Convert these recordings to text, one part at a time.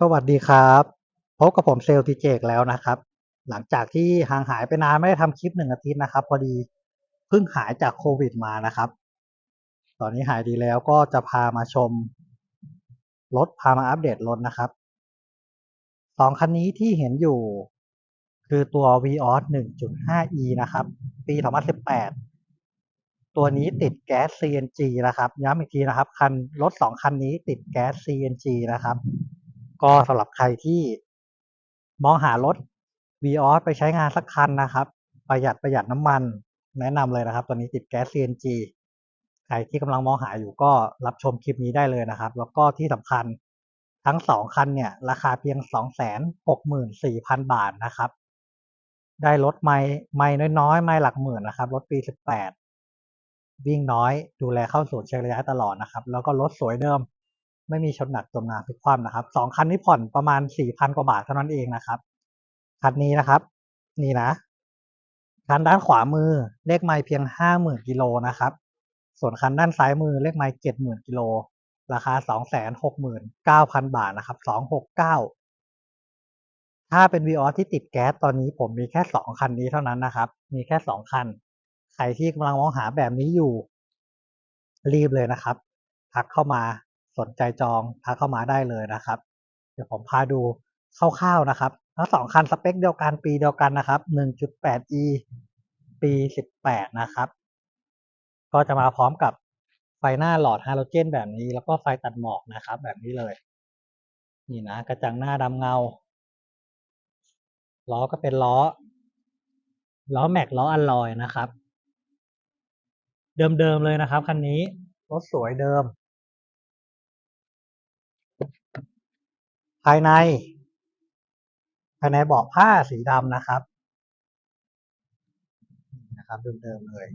สวัสดีครับพบกับผมเซลล์ทีเจกแล้วนะครับ หลังจากที่ห่างหายไปนานไม่ได้ทำคลิปหนึ่งอาทิตย์นะครับ พอดีเพิ่งหายจากโควิดมานะครับ ตอนนี้หายดีแล้วก็จะพามาชมรถพามาอัปเดตรถนะครับสองคันนี้ที่เห็นอยู่คือตัว Vios 1.5e นะครับ ปี 2018 ตัวนี้ติดแก๊ส CNG นะครับ ย้ำอีกทีนะครับ คันรถสองคันนี้ติดแก๊ส CNG นะครับ ก็สำหรับใครที่มองหารถ Vios ไปใช้งานสักคันนะครับ ประหยัดประหยัดน้ำมันแนะนำเลยนะครับตัวนี้ติดแก๊ส CNG ใครที่กำลังมองหาอยู่ก็รับชมคลิปนี้ได้เลยนะครับ แล้วก็ที่สำคัญทั้งสองคันเนี่ย ราคาเพียง 264,000 บาทนะครับ ได้รถไม่ไม่น้อยๆ ไม่หลักหมื่นนะครับ รถปี 18 วิ่งน้อยดูแลเข้าศูนย์เช็คระยะตลอดนะครับ แล้วก็รถสวยเดิม ไม่มีชนหนักจมน้ำพลิกคว่ำนะครับสองคันนี้ผ่อนประมาณ4,000กว่าบาทเท่านั้นเองนะครับคันนี้นะครับ นี่นะคันด้านขวามือเลขไมล์เพียง50,000กิโลนะครับ ส่วนคันด้านซ้ายมือเลขไมล์70,000กิโลราคา269,000บาทนะครับ269ถ้าเป็น v ีออที่ติดแก๊สตอนนี้ผมมีแค่2คันนี้เท่านั้นนะครับ มีแค่2คัน ใครที่กำลังมองหาแบบนี้อยู่ รีบเลยนะครับ ทักเข้ามา สนใจจองทักเข้ามาได้เลยนะครับ เดี๋ยวผมพาดูคร่าวๆนะครับทั้งสองคันสเปคเดียวกันปีเดียวกันนะครับ 1.8e ปี 18 นะครับ ก็จะมาพร้อมกับไฟหน้าหลอดฮาโลเจนแบบนี้ แล้วก็ไฟตัดหมอกนะครับ แบบนี้เลย นี่นะ กระจังหน้าดำเงา ล้อก็เป็นล้อ ล้อแม็กล้ออัลลอยนะครับ เดิมๆเลยนะครับคันนี้รถสวยเดิม ภายใน ภายในเบาะผ้าสีดำนะครับนะครับเดิมๆเลย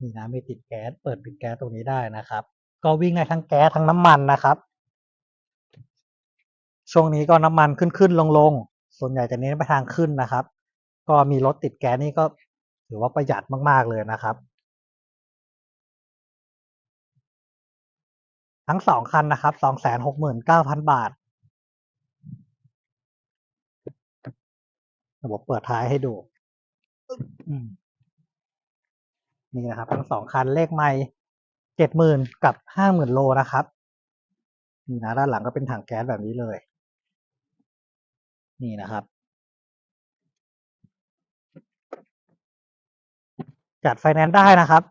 นี่นะไมีติดแก๊สเปิดปิดแก๊สตรงนี้ได้นะครับ ก็วิ่งได้ทั้งแก๊สทั้งน้ำมันนะครับ ช่วงนี้ก็น้ำมันขึ้นขึ้นลงลงส่วนใหญ่จะเน้นไปทางขึ้นนะครับ ก็มีรถติดแก๊สนี่ก็ถือว่าประหยัดมาก ๆ เลยนะครับ ทั้งสองคันนะครับสองแสนหกหมื่นเก้าพันบาทระบบเปิดท้ายให้ดู นี่นะครับ ทั้งสองคันเลขไม่เจ็ดหมื่นกับห้าหมื่นโลนะครับ นี่นะด้านหลังก็เป็นถังแก๊สแบบนี้เลย นี่นะครับ จัดไฟแนนซ์ได้นะครับ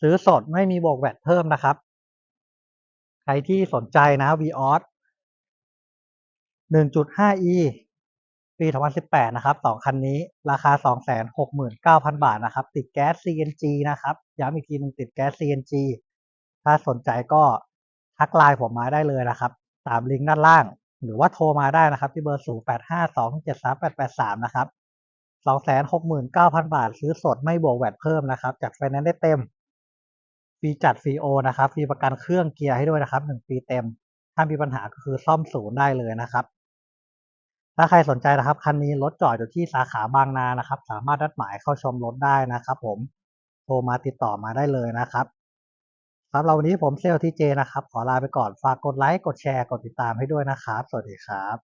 ซื้อสดไม่มีบวกแวตเพิ่มนะครับ รที่สนใจนะ VOS 1.5e ปี 2018 นะครับสองคันนี้ราคา 269,000 บาทนะครับ ติดแก๊ส CNG นะครับ ย้ำอีกทีหนึงติดแก๊ส CNG ถ้าสนใจก็ทักไลน์ผมมาได้เลยนะครับตามลิงก์ด้านล่าง หรือว่าโทรมาได้นะครับที่เบอร์ 0852738883 นะครับ 269,000 บาท ซื้อสดไม่บวกแวตเพิ่มนะครับจัดไฟแนนซ์ได้เต็ม ฟรีจัดฟรีโอนะครับฟรีประกันเครื่องเกียร์ให้ด้วยนะครับ1ปีเต็ม ถ้ามีปัญหาก็คือซ่อมศูนย์ได้เลยนะครับ ถ้าใครสนใจนะครับคันนี้รถจอดอยู่ที่สาขาบางนานะครับ สามารถนัดหมายเข้าชมรถได้นะครับ ผมโทรมาติดต่อมาได้เลยนะครับสำหรับเราวันนี้ผมเซลล์ทีเจนะครับ ขอลาไปก่อนฝากกดไลค์กดแชร์กดติดตามให้ด้วยนะครับ สวัสดีครับ